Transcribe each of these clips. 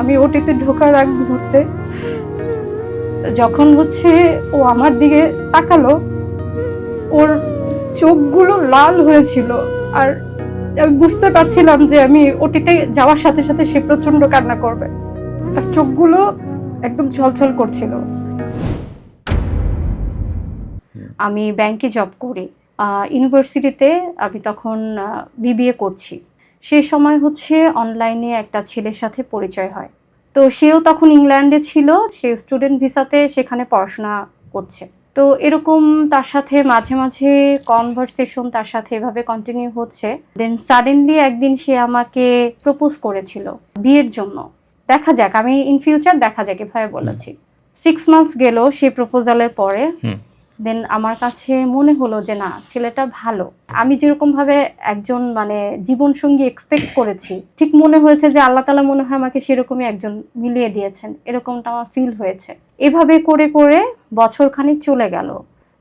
আমি ওটিতে ঢোকার আগ মুহূর্তে যখন হচ্ছে ও আমার দিকে তাকালো, ওর চোখগুলো লাল হয়েছিল আর আমি বুঝতে পারছিলাম যে আমি ওটিতে যাওয়ার সাথে সাথে সে প্রচণ্ড কান্না করবে। তার চোখগুলো একদম ছলছল করছিল। আমি ব্যাংকে জব করি। ইউনিভার্সিটিতে আমি তখন বিবিএ করছি। সেই সময় হচ্ছে অনলাইনে একটা ছেলের সাথে পরিচয় হয়। তো সেও তখন ইংল্যান্ডে ছিল সে স্টুডেন্ট ভিসাতে সেখানে পড়াশোনা করছে। তো এরকম তার সাথে মাঝে মাঝে কনভারসেশন তার সাথে এভাবে কন্টিনিউ হচ্ছে। দেন সাডেনলি একদিন সে আমাকে প্রপোজ করেছিল বিয়ের জন্য। দেখা যাক আমি ইন ফিউচার দেখা যাক এভাবে বলেছি। সিক্স মান্থস গেল সেই প্রপোজালের পরে। দেন আমার কাছে মনে হলো যে, না, ছেলেটা ভালো। আমি যেরকম ভাবে একজন মানে জীবন সঙ্গী এক্সপেক্ট করেছি, ঠিক মনে হয়েছে যে, আল্লাহ তালা মনে হয় আমাকে সেরকমই একজন মিলিয়ে দিয়েছেন, এরকমটা আমার ফিল হয়েছে। এভাবে করে করে বছর খানিক চলে গেল।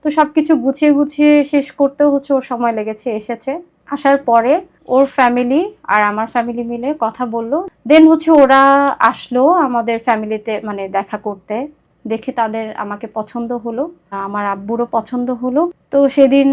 তো সব কিছু গুছিয়ে গুছিয়ে শেষ করতেও হচ্ছে, ওর সময় লেগেছে, এসেছে। আসার পরে ওর ফ্যামিলি আর আমার ফ্যামিলি মিলে কথা বলল। দেন হচ্ছে ওরা আসলো আমাদের ফ্যামিলিতে মানে দেখা করতে। দেখে তাদের আমাকে পছন্দ হলো, আমার আব্বুরও পছন্দ হলো। তো সেদিন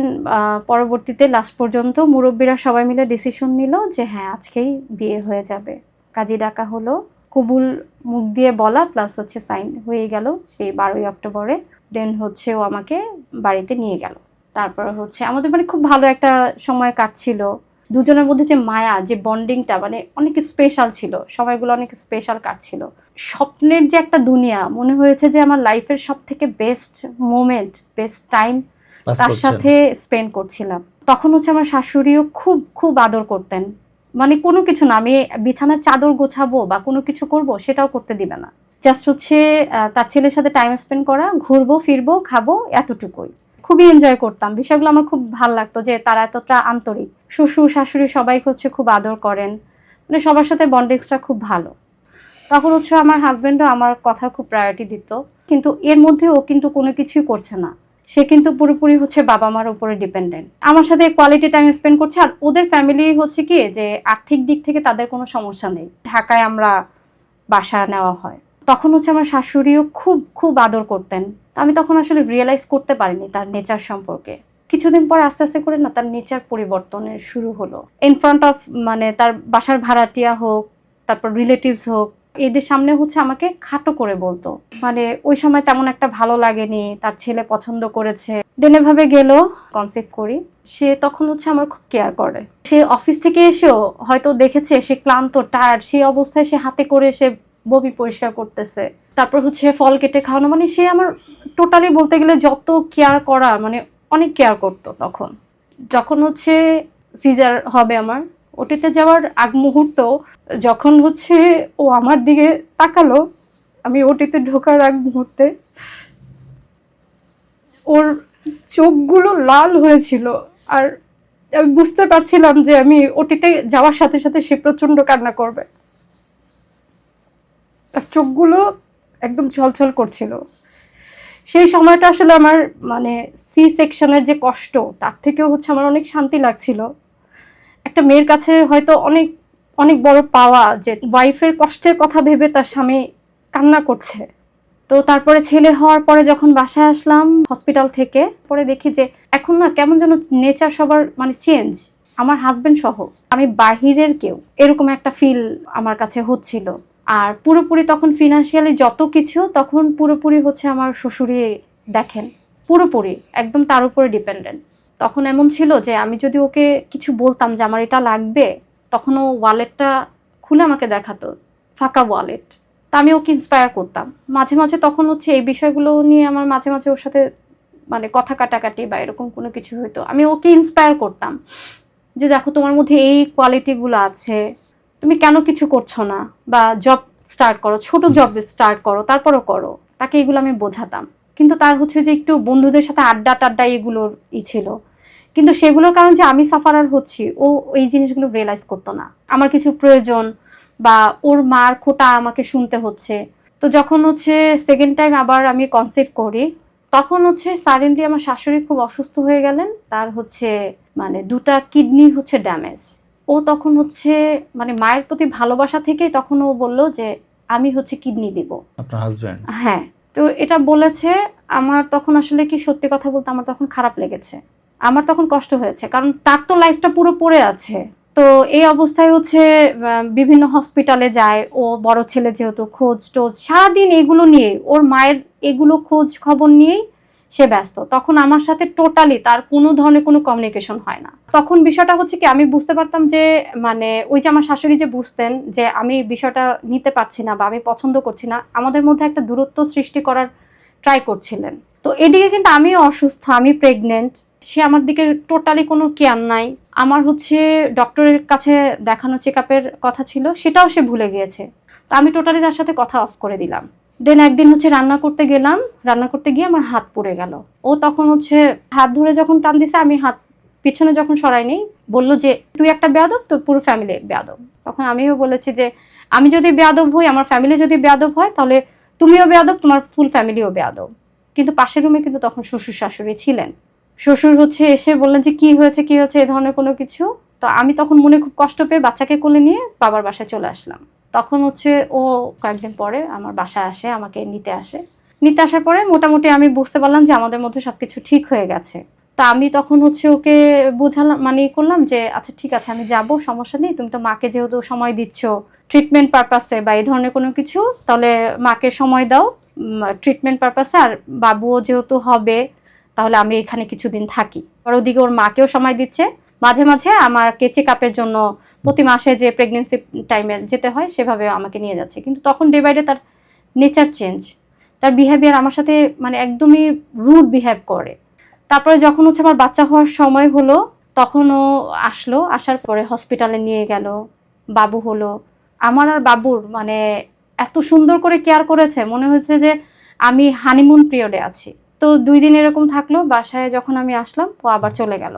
পরবর্তীতে লাস্ট পর্যন্ত মুরব্বীরা সবাই মিলে ডিসিশন নিল যে হ্যাঁ আজকেই বিয়ে হয়ে যাবে। কাজী ডাকা হলো। কবুল মুখ দিয়ে বলা প্লাস হচ্ছে সাইন হয়ে গেল সেই বারোই অক্টোবরে। দেন হচ্ছে ও আমাকে বাড়িতে নিয়ে গেল। তারপর হচ্ছে আমাদের মানে খুব ভালো একটা সময় কাটছিল। দুজনের মধ্যে যে মায়া যে বন্ডিংটা মানে অনেক স্পেশাল ছিল। সময়গুলো অনেক স্পেশাল কাটছিল স্বপ্নের যে একটা দুনিয়া মনে হয়েছে যে আমার লাইফের সব থেকে বেস্ট মোমেন্ট বেস্ট টাইম তার সাথে স্পেন্ড করছিলাম। তখন হচ্ছে আমার শাশুড়িও খুব খুব আদর করতেন। মানে কোনো কিছু না আমি বিছানার চাদর গোছাবো বা কোনো কিছু করব সেটাও করতে দিবে না। জাস্ট হচ্ছে তার ছেলের সাথে টাইম স্পেন্ড করা ঘুরবো ফিরবো খাব এতটুকুই। খুবই এনজয় করতাম। বিষয়গুলো আমার খুব ভালো লাগতো যে তারা এতটা আন্তরিক। শ্বশুর, শাশুড়ি সবাই হচ্ছে খুব আদর করেন। মানে সবার সাথে বন্ডিংসটা খুব ভালো। তখন হচ্ছে আমার হাজব্যান্ডও আমার কথার খুব প্রায়োরিটি দিত। কিন্তু এর মধ্যে ও কিন্তু কোনো কিছুই করছে না। সে কিন্তু পুরোপুরি হচ্ছে বাবা মার উপরে ডিপেন্ডেন্ট আমার সাথে কোয়ালিটি টাইম স্পেন্ড করছে আর ওদের ফ্যামিলি হচ্ছে কি যে আর্থিক দিক থেকে তাদের কোনো সমস্যা নেই। ঢাকায় আমরা বাসা নেওয়া হয়। তখন হচ্ছে আমার শাশুড়িও খুব খুব আদর করতেন। তো আমি তখন আসলে রিয়েলাইজ করতে পারিনি তার নেচার সম্পর্কে। কিছুদিন পর আস্তে আস্তে করে না তার নেচার পরিবর্তনের শুরু হলো। ইন ফ্রন্ট অফ মানে তার বাসার ভাড়াটিয়া হোক, তারপর রিলেটিভস হোক, এদের সামনে হচ্ছে আমাকে খাটো করে বলতো। মানে ওই সময় তেমন একটা ভালো লাগেনি, তার ছেলে পছন্দ করেছে। দেন এভাবে গেল কনসেপ্ট করি। সে তখন হচ্ছে আমার খুব কেয়ার করে। সে অফিস থেকে এসেও হয়তো দেখেছে, সে ক্লান্ত টায়ার্ড সেই অবস্থায় সে হাতে করে সে বমি পরিষ্কার করতেছে। তারপর হচ্ছে ফল কেটে খাওয়ানো মানে সে আমার টোটালি বলতে গেলে যত কেয়ার করা মানে অনেক কেয়ার করতো তখন। যখন হচ্ছে সিজার হবে আমার, ওটিতে যাওয়ার আগ মুহূর্ত, যখন হচ্ছে ও আমার দিকে তাকালো, আমি ওটিতে ঢোকার আগ মুহূর্তে, ওর চোখগুলো লাল হয়েছিল। আর আমি বুঝতে পারছিলাম যে আমি ওটিতে যাওয়ার সাথে সাথে সে প্রচণ্ড কান্না করবে। তার চোখগুলো একদম ছলছল করছিল। সেই সময়টা আসলে আমার মানে সি সেকশনের যে কষ্ট, তার থেকেও হচ্ছে আমার অনেক শান্তি লাগছিল। একটা মেয়ের কাছে হয়তো অনেক অনেক বড় পাওয়া যে ওয়াইফের কষ্টের কথা ভেবে তার স্বামী কান্না করছে। তো তারপরে ছেলে হওয়ার পরে যখন বাসায় আসলাম হসপিটাল থেকে, পরে দেখি যে এখন না কেমন যেন নেচার সবার মানে চেঞ্জ আমার হাজবেন্ড সহ, আমি বাহিরের কেউ, এরকম একটা ফিল আমার কাছে হচ্ছিল। আর পুরোপুরি তখন ফিনান্সিয়ালি যত কিছু, তখন পুরোপুরি হচ্ছে আমার শ্বশুরই দেখেন। পুরোপুরি, একদম তার উপরে ডিপেন্ডেন্ট তখন এমন ছিল যে আমি যদি ওকে কিছু বলতাম যে আমার এটা লাগবে, তখন ও ওয়ালেটটা খুলে আমাকে দেখাতো, ফাঁকা ওয়ালেট তা আমি ওকে ইন্সপায়ার করতাম। মাঝে মাঝে তখন হচ্ছে এই বিষয়গুলো নিয়ে আমার মাঝে মাঝে ওর সাথে মানে কথা কাটাকাটি বা এরকম কোনো কিছু হইতো। আমি ওকে ইন্সপায়ার করতাম যে দেখো তোমার মধ্যে এই কোয়ালিটিগুলো আছে তুমি কেন কিছু করছ না? বা জব স্টার্ট করো ছোট জব স্টার্ট করো তারপরও করো। তাকে এগুলো আমি বোঝাতাম। কিন্তু তার হচ্ছে যে একটু বন্ধুদের সাথে আড্ডা টাড্ডা এগুলোর ই ছিল। কিন্তু সেগুলোর কারণ যে আমি সাফারার হচ্ছি ও এই জিনিসগুলো রিয়েলাইজ করতো না। আমার কিছু প্রয়োজন বা ওর মার খোটা আমাকে শুনতে হচ্ছে। তো যখন হচ্ছে সেকেন্ড টাইম আবার আমি কনসেপ্ট করি তখন হচ্ছে সাডেনলি আমার শাশুড়ি খুব অসুস্থ হয়ে গেলেন। তার হচ্ছে মানে দুটা কিডনি হচ্ছে ড্যামেজ ও তখন হচ্ছে মানে মায়ের প্রতি ভালোবাসা থেকেই তখন ও বলল যে আমি হচ্ছে কিডনি দিব। আপনার হাজবেন্ড হ্যাঁ তো এটা বলেছে আমার তখন আসলে কি সত্যি কথা বলতে আমার তখন খারাপ লেগেছে। আমার তখন কষ্ট হয়েছে কারণ তার তো লাইফটা পুরো পড়ে আছে। তো এই অবস্থায় হচ্ছে বিভিন্ন হসপিটালে যায় ও বড় ছেলে যেহেতু খোঁজ টোজ সারাদিন এগুলো নিয়ে ওর মায়ের এগুলো খোঁজ খবর নিয়েই সে ব্যস্ত। তখন আমার সাথে টোটালি তার কোনো ধরনের কোনো কমিউনিকেশন হয় না। তখন বিষয়টা হচ্ছে কি, আমি বুঝতে পারতাম যে মানে ওই যে আমার শাশুড়ি যে বুঝতেন যে, আমি বিষয়টা নিতে পারছি না বা আমি পছন্দ করছি না, আমাদের মধ্যে একটা দূরত্ব সৃষ্টি করার ট্রাই করছিলেন। তো এদিকে কিন্তু আমিও অসুস্থ, আমি প্রেগনেন্ট সে আমার দিকে টোটালি কোনো কেয়ার নাই। আমার হচ্ছে ডক্টরের কাছে দেখানো চেক কথা ছিল, সেটাও সে ভুলে গিয়েছে। তো আমি টোটালি তার সাথে কথা অফ করে দিলাম। দেন একদিন হচ্ছে রান্না করতে গেলাম, রান্না করতে গিয়ে আমার হাত পড়ে গেল। ও তখন হচ্ছে হাত ধরে যখন টান দিছে আমি হাত পিছনে যখন সরাই নেই, বলল যে, তুই একটা বেয়াদব, তোর পুরো ফ্যামিলি বেয়াদব। তখন আমিও বলেছি যে, আমি যদি বেয়াদব হই, আমার ফ্যামিলি যদি বেয়াদব হয়, তাহলে তুমিও বেয়াদব, তোমার ফুল ফ্যামিলিও বেয়াদব। কিন্তু পাশের রুমে কিন্তু তখন শ্বশুর শাশুড়ি ছিলেন। শ্বশুর হচ্ছে এসে বললেন যে, কি হয়েছে কি হয়েছে? এ ধরনের কোনো কিছু। তো আমি তখন মনে খুব কষ্ট পেয়ে বাচ্চাকে কোলে নিয়ে বাবার বাসায় চলে আসলাম। তখন হচ্ছে ও কয়েকদিন পরে আমার বাসায় আসে, আমাকে নিতে আসে। নিতে আসার পরে মোটামুটি আমি বুঝতে পারলাম যে আমাদের মধ্যে সবকিছু ঠিক হয়ে গেছে। তা আমি তখন হচ্ছে ওকে বোঝালাম মানে করলাম যে আচ্ছা ঠিক আছে, আমি যাব, সমস্যা নেই, তুমি তো মাকে যেহেতু সময় দিচ্ছ ট্রিটমেন্ট পারপাসে বা এই ধরনের কোনো কিছু, তাহলে মাকে সময় দাও ট্রিটমেন্ট পারপাসে আর বাবুও যেহেতু হবে, তাহলে আমি এখানে কিছুদিন থাকি। আর ওদিকে ওর মাকেও সময় দিচ্ছে মাঝে মাঝে আমাকে চেক আপের জন্য প্রতি মাসে যে প্রেগনেন্সি টাইমে যেতে হয় সেভাবে আমাকে নিয়ে যাচ্ছে। কিন্তু তখন ডে বাই ডে তার নেচার চেঞ্জ তার বিহেভিয়ার আমার সাথে মানে একদমই রুড বিহেভ করে। তারপরে যখন হচ্ছে আমার বাচ্চা হওয়ার সময় হলো তখন ও আসলো। আসার পরে হসপিটালে নিয়ে গেল, বাবু হলো। আমার আর বাবুর মানে এত সুন্দর করে কেয়ার করেছে। মনে হয়েছে যে আমি হানিমুন পিরিয়ডে আছি। তো দুই দিন এরকম থাকল, বাসায় যখন আমি আসলাম, ও আবার চলে গেল।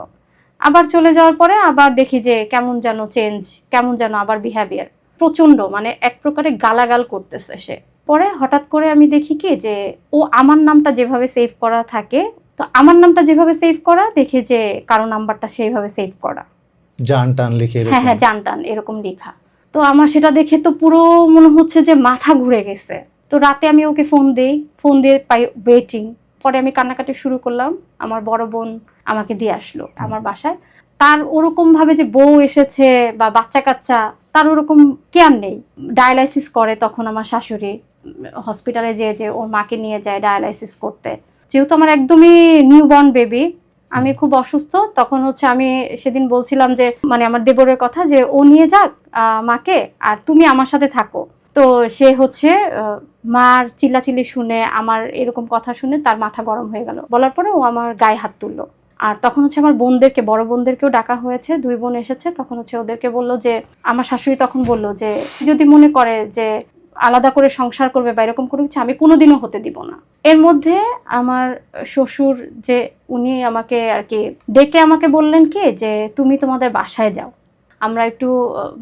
আবার চলে যাওয়ার পরে আবার দেখি যে কেমন যেন চেঞ্জ কেমন যেন আবার বিহেভিয়ার প্রচণ্ড মানে এক প্রকারে গালাগাল করতেছে সে। পরে হঠাৎ করে আমি দেখি কি যে ও আমার নামটা যেভাবে সেভ করা থাকে তো আমার নামটা যেভাবে সেভ করা দেখি যে কারও নাম্বারটা সেইভাবে সেভ করা। জান টান লিখে হ্যাঁ হ্যাঁ জান টান এরকম লেখা। তো আমার সেটা দেখে তো পুরো মনে হচ্ছে যে মাথা ঘুরে গেছে। তো রাতে আমি ওকে ফোন দিই ফোন দিয়ে পাই ওয়েটিং পরে আমি কান্নাকাটি শুরু করলাম। আমার বড় বোন আমাকে দিয়ে আসলো আমার বাসায়। তার ওরকম ভাবে যে বউ এসেছে বা বাচ্চা কাচ্চা তার ওরকম কেয়ার নেই। ডায়ালাইসিস করে তখন আমার শাশুড়ি হসপিটালে যেয়ে যে ওর মাকে নিয়ে যায় ডায়ালাইসিস করতে। যেহেতু আমার একদমই নিউবর্ন বেবি আমি খুব অসুস্থ। তখন হচ্ছে আমি সেদিন বলছিলাম যে মানে আমার দেবরের কথা যে ও নিয়ে যাক মাকে আর তুমি আমার সাথে থাকো। তো সে হচ্ছে মার চিল্লাচিল্লি শুনে আমার এরকম কথা শুনে তার মাথা গরম হয়ে গেল। বলার পরে ও আমার গায়ে হাত তুললো। আর তখন হচ্ছে আমার বোনদেরকে, বড় বোনদেরকেও ডাকা হয়েছে, দুই বোন এসেছে, তখন হচ্ছে ওদেরকে বলল যে, আমার শাশুড়ি তখন বলল যে, যদি মনে করে যে আলাদা করে সংসার করবে বা এরকম কোনো কিছু, আমি কোনোদিনও হতে দিব না। এর মধ্যে আমার শ্বশুর যে, উনি আমাকে আর কি ডেকে আমাকে বললেন কি যে, তুমি তোমাদের বাসায় যাও। আমরা একটু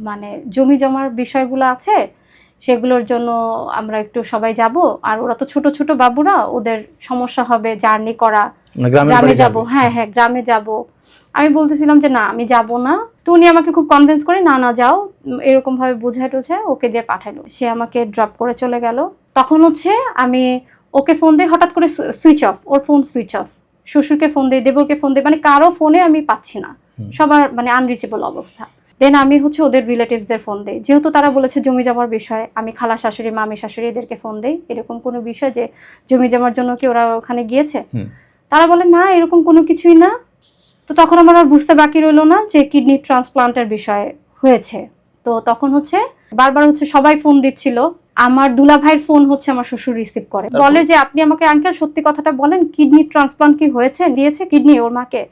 মানে জমি জমার বিষয়গুলো আছে, সেগুলোর জন্য আমরা একটু সবাই যাব। আর ওরা তো ছোট ছোট বাবুরা, ওদের সমস্যা হবে, জার্নি করা গ্রামে বাড়ি যাব হ্যাঁ হ্যাঁ গ্রামে যাব। আমি বলতেছিলাম যে না আমি যাব না। তো উনি আমাকে খুব কনভিন্স করে না না যাও। এরকম ভাবে বুঝায় টুঝায় ওকে দিয়ে পাঠালো। সে আমাকে ড্রপ করে চলে গেল। তখন হচ্ছে আমি ওকে ফোন দিয়ে হঠাৎ করে সুইচ অফ ওর ফোন সুইচ অফ শ্বশুরকে ফোন দিই দেবরকে ফোন দিই মানে কারও ফোনে আমি পাচ্ছি না। সবার মানে আনরিচেবল অবস্থা। দেন আমি হচ্ছে ওদের রিলেটিভসদের ফোন দিই। যেহেতু তারা বলেছে জমি জমার বিষয় আমি খালা শাশুড়ি মামি শাশুড়ি এদেরকে ফোন দিই। এরকম কোনো বিষয় যে জমি জমার জন্য কি ওরা ওখানে গিয়েছে। তারা বলে না এরকম কোনো কিছুই না। তো তখন আমার আর বুঝতে বাকি রইল না যে কিডনি ট্রান্সপ্লান্টের বিষয় হয়েছে। তো তখন হচ্ছে বারবার হচ্ছে সবাই ফোন দিচ্ছিল। আমার দুলা ভাইয়ের ফোন হচ্ছে আমার শ্বশুর রিসিভ করে। বলে যে আপনি আমাকে আঙ্কেল সত্যি কথাটা বলেন কিডনি ট্রান্সপ্লান্ট কি হয়েছে দিয়েছে কিডনি ওর মাকে।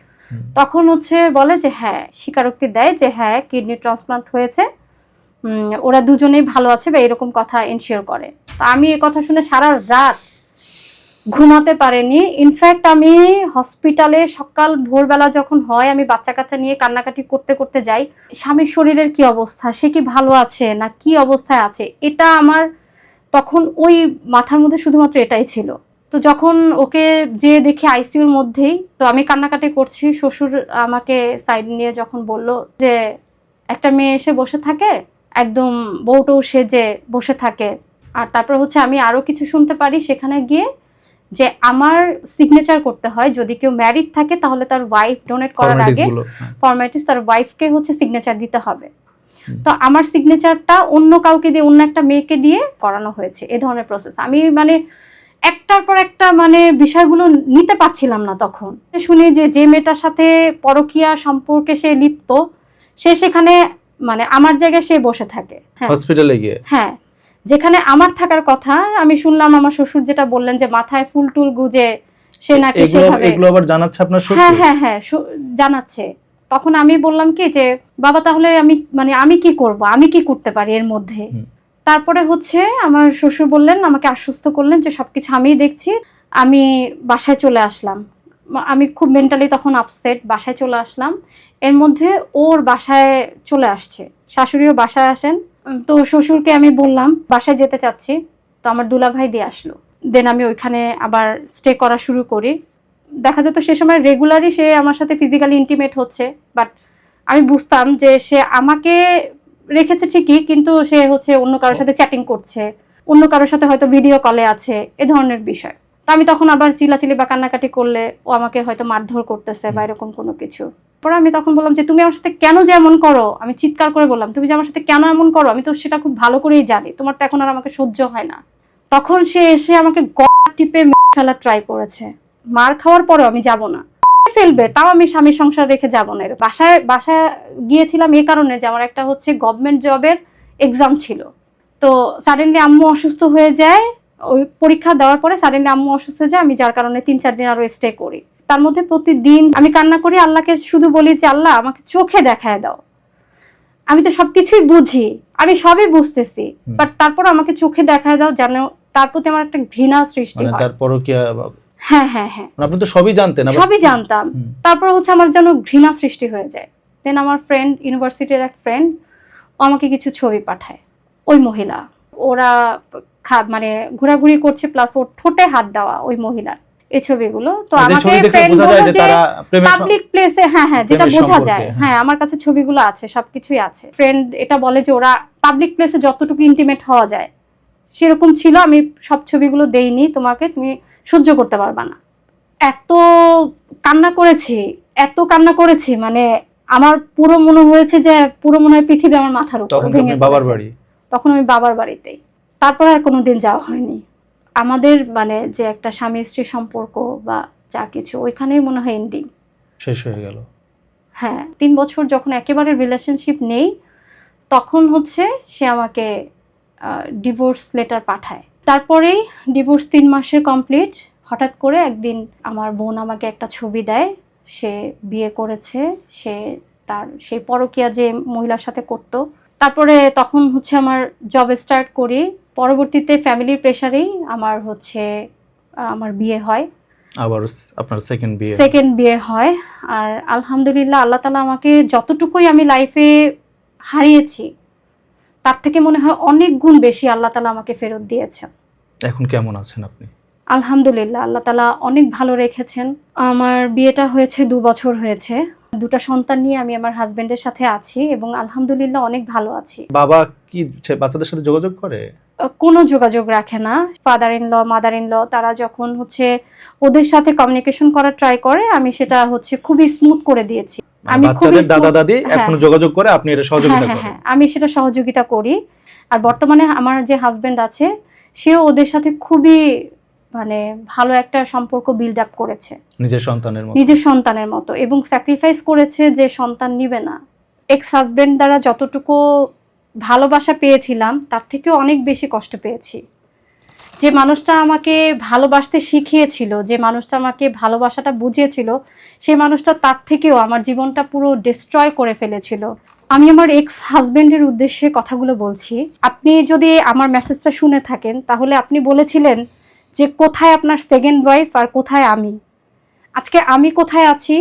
তখন হচ্ছে বলে যে হ্যাঁ। স্বীকারোক্তি দেয় যে হ্যাঁ কিডনি ট্রান্সপ্লান্ট হয়েছে। উম, ওরা দুজনেই ভালো আছে বা এরকম কথা এনশিওর করে। তা আমি এ কথা শুনে সারা রাত ঘুমাতে পারেনি। ইনফ্যাক্ট আমি হসপিটালে সকাল, ভোরবেলা যখন হয়, আমি বাচ্চা কাচ্চা নিয়ে কান্নাকাটি করতে করতে যাই। স্বামীর শরীরের কি অবস্থা? সে কি ভালো আছে না কি অবস্থায় আছে? এটা আমার তখন ওই মাথার মধ্যে শুধুমাত্র এটাই ছিল। তো যখন ওকে যে দেখি আইসিইউর মধ্যেই, তো আমি কান্নাকাটি করছি। শ্বশুর আমাকে সাইড নিয়ে যখন বলল যে, একটা মেয়ে এসে বসে থাকে, একদম বউটৌ সেজে বসে থাকে। আর তারপর হচ্ছে আমি আরও কিছু শুনতে পারি সেখানে গিয়ে। যে আমার সিগনেচার করতে হয় যদি কেউ ম্যারিড থাকে তাহলে তার ওয়াইফ ডোনেট করার আগে গুলো হ্যাঁ। ফর্মালিটিস তার ওয়াইফকে হচ্ছে সিগনেচার দিতে হবে। তো আমার সিগনেচারটা অন্য কাউকে দিয়ে অন্য একটা মেয়েকে দিয়ে করানো হয়েছে এ ধরনের প্রসেস আমি মানে একটার পর একটা মানে বিষয়গুলো নিতে পারছিলাম না তখন। শুনি যে যে মেয়েটার সাথে পরকীয়া সম্পর্কে সে লিপ্ত সে সেখানে মানে আমার জায়গায় সে বসে থাকে হ্যাঁ। হসপিটালে গিয়ে? হ্যাঁ। যেখানে আমার থাকার কথা আমি শুনলাম আমার শ্বশুর যেটা বললেন যে মাথায় ফুল টুল গুজে সে নাকি এগুলো সেভাবে এগুলো আবার জানাচ্ছে আপনার হ্যাঁ শ্বশুর? হ্যাঁ হ্যাঁ শু- জানাচ্ছে। তখন আমি বললাম কি যে বাবা তাহলে আমি মানে আমি কি করব? আমি কি করতে পারি এর মধ্যে? তারপরে হচ্ছে আমার শ্বশুর বললেন আমাকে আশ্বস্ত করলেন যে সবকিছু আমিই দেখছি আমি বাসায় চলে আসলাম। আমি খুব মেন্টালি তখন আপসেট বাসায় চলে আসলাম। এর মধ্যে ওর বাসায় চলে আসছে। শাশুড়িও বাসায় আসেন। তো শ্বশুরকে আমি বললাম বাসায় যেতে চাচ্ছি। তো আমার দুলাভাই দিয়ে আসলো। দেন আমি ওইখানে আবার স্টে করা শুরু করি। দেখা যেত সে সময় রেগুলারই সে আমার সাথে ফিজিক্যালি ইন্টিমেট হচ্ছে বাট আমি বুঝতাম যে সে আমাকে রেখেছে ঠিকই কিন্তু সে হচ্ছে অন্য কারোর সাথে চ্যাটিং করছে অন্য কারোর সাথে হয়তো ভিডিও কলে আছে এ ধরনের বিষয়। তো আমি তখন আবার চিলাচিলি বা কান্নাকাটি করলে ও আমাকে হয়তো মারধর করতেছে বা এরকম কোনো কিছু। পরে আমি তখন বললাম যে, তুমি আমার সাথে কেন যে এমন করো? আমি চিৎকার করে বললাম, তুমি যে আমার সাথে কেন এমন করো? আমি তো সেটা খুব ভালো করেই জানি। তোমার তো এখন আর আমাকে সহ্য হয় না। তখন সে এসে আমাকে গলা টিপে ফেলার ট্রাই করেছে। মার খাওয়ার পরেও আমি যাব না। ফেলবে, তাও আমি স্বামীর সংসার রেখে যাব না। বাসায় বাসায় গিয়েছিলাম এ কারণে যে আমার একটা হচ্ছে গভর্নমেন্ট জবের এক্সাম ছিল। তো সাডেনলি আম্মু অসুস্থ হয়ে যায়। ওই পরীক্ষা দেওয়ার পরে সাডেনলি আম্মু অসুস্থ হয়ে যায়। আমি যার কারণে তিন চার দিন আরও স্টে করি। তার মধ্যে প্রতিদিন আমি কান্না করি আল্লাহকে শুধু বলি যে আল্লাহ আমাকে চোখে দেখায় দাও। আমি তো সবকিছুই বুঝি আমি সবই বুঝতেছি বাট তারপর আমাকে চোখে দেখায় দাও যেন তার প্রতি আমার একটা ঘৃণা সৃষ্টি মানে হয়। তারপরও কি হ্যাঁ হ্যাঁ হ্যাঁ। মানে আপনি তো সবই জানতেন সবই জানতাম। তারপর হচ্ছে আমার যেন ঘৃণা সৃষ্টি হয়ে যায়। দেন আমার ফ্রেন্ড ইউনিভার্সিটির এক ফ্রেন্ড আমাকে কিছু ছবি পাঠায়। ওই মহিলা ওরা মানে ঘোরাঘুরি করছে প্লাস ওর ঠোঁটে হাত দেওয়া ওই মহিলার। এই ছবিগুলো। তো মানে আমাকে ফ্রেন্ড বলল যে পাবলিক প্লেসে হ্যাঁ হ্যাঁ যেটা বোঝা যায়। হ্যাঁ। হ্যাঁ আমার কাছে ছবিগুলো আছে সবকিছুই আছে। ফ্রেন্ড এটা বলে যে ওরা পাবলিক প্লেসে যতটুকু ইন্টিমেট হওয়া যায়। সেরকম ছিল আমি সব ছবিগুলো দেইনি তোমাকে তুমি সহ্য করতে পারবা না। এত কান্না করেছি এত কান্না করেছি মানে আমার পুরো মনে হয়েছে যে পুরো মনে হয় পৃথিবী আমার মাথার উপর ভেঙে বাবার পড়েছে। বাড়ি? তখন আমি বাবার বাড়িতেই। তারপর আর কোনোদিন যাওয়া হয়নি। আমাদের মানে যে একটা স্বামী স্ত্রী সম্পর্ক বা যা কিছু ওইখানেই মনে হয় এন্ডিং শেষ হয়ে গেল। হ্যাঁ তিন বছর যখন একেবারে রিলেশনশিপ নেই তখন হচ্ছে সে আমাকে ডিভোর্স লেটার পাঠায়। তারপরেই ডিভোর্স তিন মাসের কমপ্লিট হঠাৎ করে একদিন আমার বোন আমাকে একটা ছবি দেয়। সে বিয়ে করেছে সে তার সেই পরকীয়া যে মহিলার সাথে করতো। তারপরে তখন হচ্ছে আমার জব স্টার্ট করি। পরবর্তীতে ফ্যামিলির প্রেশারেই আমার হচ্ছে আমার বিয়ে হয়। আবার আপনার সেকেন্ড বিয়ে। সেকেন্ড বিয়ে হয়। আর আলহামদুলিল্লাহ আল্লাহ তালা আমাকে যতটুকুই আমি লাইফে হারিয়েছি তার থেকে মনে হয় অনেক গুণ বেশি আল্লাহ তালা আমাকে ফেরত দিয়েছেন। এখন কেমন আছেন আপনি? আলহামদুলিল্লাহ আল্লাহ তালা অনেক ভালো রেখেছেন। আমার বিয়েটা হয়েছে দু বছর হয়েছে। দুটো সন্তান নিয়ে আমি আমার হাজবেন্ডের সাথে আছি এবং আলহামদুলিল্লাহ অনেক ভালো আছি। বাবা কি বাচ্চাদের সাথে যোগাযোগ করে? কোনো যোগাযোগ রাখে না। Father in law mother in law তারা যখন হচ্ছে ওদের সাথে কমিউনিকেশন করার ট্রাই করে আমি সেটা হচ্ছে খুবই স্মুথ করে দিয়েছি। মানে আমি খুবই দাদা দাদি হ্যাঁ। এখনও যোগাযোগ করে আপনি এটা হ্যাঁ সহযোগিতা হ্যাঁ করেন। হ্যাঁ। আমি সেটা সহযোগিতা করি। আর বর্তমানে আমার যে হাজবেন্ড আছে সেও ওদের সাথে খুবই মানে ভালো একটা সম্পর্ক বিল্ড আপ করেছে। নিজের সন্তানের মতো। নিজের সন্তানের মতো। এবং স্যাক্রিফাইস করেছে যে সন্তান নিবে না। এক্স হাজবেন্ড দ্বারা যতটুকু ভালোবাসা পেয়েছিলাম, তার থেকেও অনেক বেশি কষ্ট পেয়েছি। যে মানুষটা আমাকে ভালোবাসতে শিখিয়েছিল, যে মানুষটা আমাকে ভালোবাসাটা বুঝিয়েছিল সেই মানুষটা তার থেকেও আমার জীবনটা পুরো ডিস্ট্রয় করে ফেলেছিল। আমি আমার এক্স হাজবেন্ডের উদ্দেশ্যে কথাগুলো বলছি। আপনি যদি আমার মেসেজটা শুনে থাকেন, তাহলে আপনি বলেছিলেন যে কোথায় আপনার সেকেন্ড ওয়াইফ আর কোথায় আমি? আজকে আমি কোথায় আছি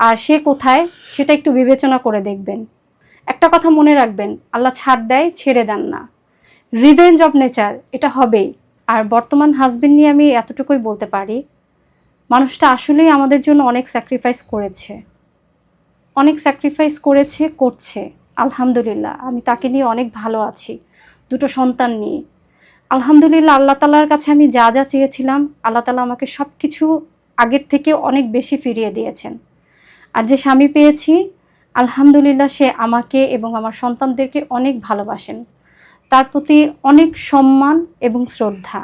আর সে কোথায়, সেটা একটু বিবেচনা করে দেখবেন। একটা কথা মনে রাখবেন, আল্লাহ ছাড় দেয়, ছেড়ে দেন না। রিভেঞ্জ অফ নেচার এটা হবেই। আর বর্তমান হাজবেন্ড নিয়ে আমি এতটুকুই বলতে পারি, মানুষটা আসলেই আমাদের জন্য অনেক স্যাক্রিফাইস করেছে। অনেক স্যাক্রিফাইস করেছে, করছে। আলহামদুলিল্লাহ, আমি তাকে নিয়ে অনেক ভালো আছি, দুটো সন্তান নিয়ে। আলহামদুলিল্লাহ, আল্লাহ তালার কাছে আমি যা যা চেয়েছিলাম, আল্লাহ তালা আমাকে সব কিছু আগের থেকে অনেক বেশি ফিরিয়ে দিয়েছেন। আর যে স্বামী পেয়েছি আলহামদুলিল্লাহ সে আমাকে এবং আমার সন্তানদেরকে অনেক ভালোবাসেন। তার প্রতি অনেক সম্মান এবং শ্রদ্ধা।